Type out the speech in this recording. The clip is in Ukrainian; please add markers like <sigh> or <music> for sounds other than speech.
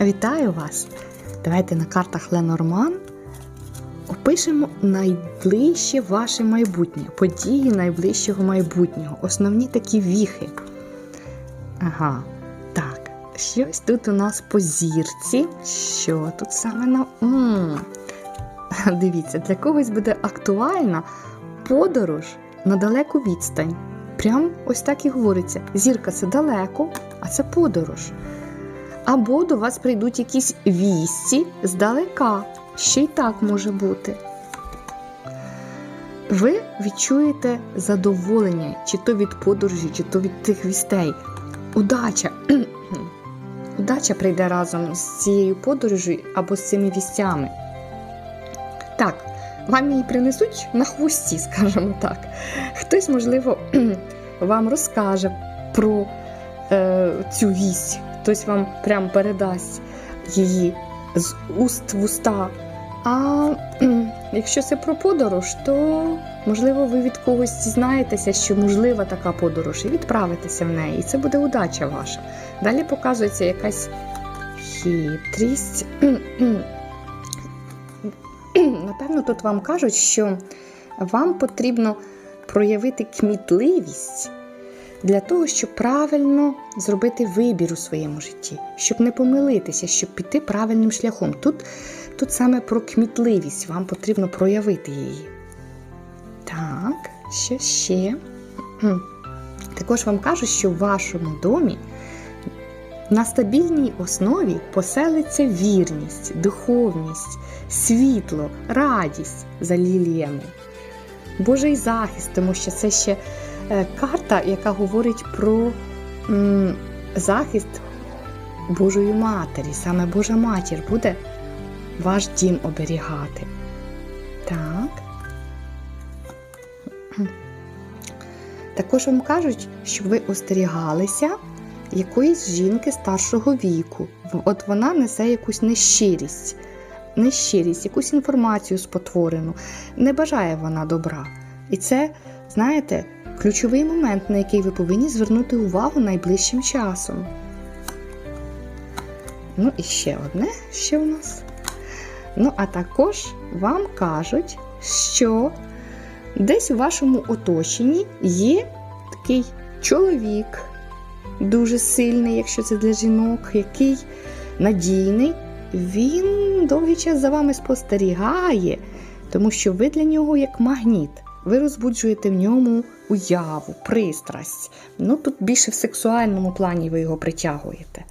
Вітаю вас! Давайте на картах Ленорман опишемо найближче ваше майбутнє, події найближчого майбутнього, основні такі віхи. Ага, так, щось тут у нас по зірці. Що тут саме на. м <laughs> Дивіться, для когось буде актуальна подорож на далеку відстань. Прям ось так і говориться: зірка це далеко, а це подорож. Або до вас прийдуть якісь вісті здалека. Ще й так може бути. Ви відчуєте задоволення, чи то від подорожі, чи то від тих вістей. Удача. <clears throat> Удача прийде разом з цією подорожю або з цими вістями. Так, вам її принесуть на хвості, <laughs> скажімо так. Хтось, можливо, <clears throat> вам розкаже про е, цю вість, хтось вам прям передасть її з уст в уста. А якщо це про подорож, то можливо ви від когось дізнаєтеся, що можлива така подорож, і відправитеся в неї. І це буде удача ваша. Далі показується якась хитрість. Напевно, тут вам кажуть, що вам потрібно проявити кмітливість для того, щоб правильно зробити вибір у своєму житті, щоб не помилитися, щоб піти правильним шляхом. Тут, тут саме про кмітливість, вам потрібно проявити її. Так, що ще? Також вам кажуть, що в вашому домі на стабільній основі поселиться вірність, духовність, світло, радість за ліліями, Божий захист, тому що це ще карта, яка говорить про м, захист Божої Матері. Саме Божа Матір буде ваш дім оберігати. Так. Також вам кажуть, щоб ви остерігалися якоїсь жінки старшого віку. От вона несе якусь нещирість, нещирість, якусь інформацію спотворену. Не бажає вона добра. І це, знаєте, ключовий момент, на який ви повинні звернути увагу найближчим часом. Ну і ще одне, що у нас. Ну, а також вам кажуть, що десь у вашому оточенні є такий чоловік, дуже сильний, якщо це для жінок, який надійний. Він довгий час за вами спостерігає, тому що ви для нього як магніт. Ви розбуджуєте в ньому уяву, пристрасть. Ну тут більше в сексуальному плані ви його притягуєте.